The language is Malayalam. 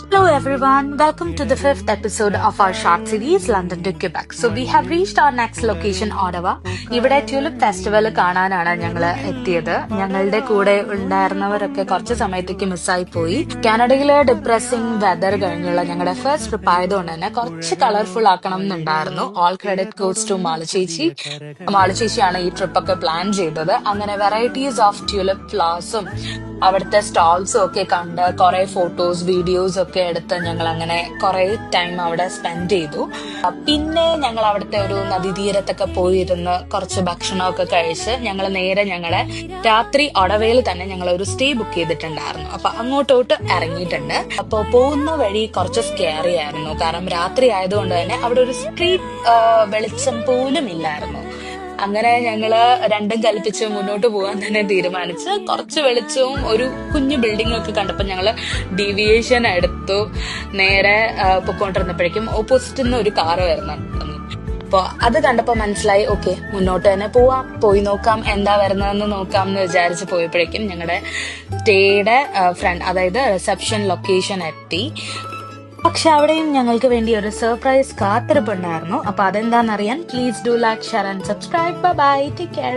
Hello everyone, welcome to the fifth episode of our short series London to Quebec. So we have reached our next location Ottawa. ഇവിടെ ട്യൂലിപ്പ് ഫെസ്റ്റിവൽ കാണാനാണ് ഞങ്ങൾ എത്തിയത്. ഞങ്ങളുടെ കൂടെ ഉണ്ടായിരുന്നവരൊക്കെ കുറച്ച് സമയത്തേക്ക് മിസ്സായി പോയി. കാനഡയിലെ ഡിപ്രസിംഗ് വെതർ കഴിഞ്ഞുള്ള ഞങ്ങളുടെ ഫസ്റ്റ് ട്രിപ്പ് ആയതുകൊണ്ട് തന്നെ കുറച്ച് കളർഫുൾ ആക്കണം എന്നുണ്ടായിരുന്നു. ഓൾ ക്രെഡിറ്റ് ഗോസ് ടു മാളചേച്ചി. മാളചേച്ചിയാണ് ഈ ട്രിപ്പ് ഒക്കെ പ്ലാൻ ചെയ്തത്. അങ്ങനെ വെറൈറ്റീസ് ഓഫ് ട്യൂലിപ്പ് ഫ്ലവേഴ്സും അവിടുത്തെ സ്റ്റാൾസും ഒക്കെ കണ്ട് കുറെ ഫോട്ടോസ് വീഡിയോസ് ഒക്കെ എടുത്ത് ഞങ്ങൾ അങ്ങനെ കുറെ ടൈം അവിടെ സ്പെൻഡ് ചെയ്തു. പിന്നെ ഞങ്ങൾ അവിടുത്തെ ഒരു നദീതീരത്തൊക്കെ പോയിരുന്ന് കുറച്ച് ഭക്ഷണമൊക്കെ കഴിച്ച് ഞങ്ങൾ നേരെ ഞങ്ങളെ രാത്രി ഒടവയിൽ തന്നെ ഞങ്ങൾ ഒരു സ്റ്റേ ബുക്ക് ചെയ്തിട്ടുണ്ടായിരുന്നു. അപ്പൊ അങ്ങോട്ടോട്ട് ഇറങ്ങിയിട്ടുണ്ട്. അപ്പൊ പോകുന്ന വഴി കുറച്ച് സ്കെയറി ആയിരുന്നു. കാരണം രാത്രി ആയതുകൊണ്ട് തന്നെ അവിടെ ഒരു സ്ട്രീറ്റ് വെളിച്ചം പോലും ഇല്ലായിരുന്നു. അങ്ങനെ ഞങ്ങൾ രണ്ടും കൽപ്പിച്ച് മുന്നോട്ട് പോകാൻ തന്നെ തീരുമാനിച്ച് കുറച്ച് വെളിച്ചവും ഒരു കുഞ്ഞു ബിൽഡിംഗ് ഒക്കെ കണ്ടപ്പോൾ ഞങ്ങൾ ഡീവിയേഷൻ എടുത്തു. നേരെ പൊക്കോണ്ടിരുന്നപ്പോഴേക്കും ഓപ്പോസിറ്റ് നിന്ന് ഒരു കാറ് വരുന്നുണ്ട് അപ്പൊ അത് കണ്ടപ്പോ മനസ്സിലായി ഓക്കെ മുന്നോട്ട് തന്നെ പോവാം പോയി നോക്കാം എന്താ വരുന്നതെന്ന് നോക്കാം എന്ന് വിചാരിച്ച് പോയപ്പോഴേക്കും ഞങ്ങളുടെ സ്റ്റേയുടെ ഫ്രണ്ട് അതായത് റിസപ്ഷൻ ലൊക്കേഷൻ എത്തി. പക്ഷെ അവിടെയും ഞങ്ങൾക്ക് വേണ്ടി ഒരു സർപ്രൈസ് കാത്തിരിപ്പുണ്ടായിരുന്നു. അപ്പൊ അതെന്താണെന്നറിയാൻ please do like share and subscribe bye take care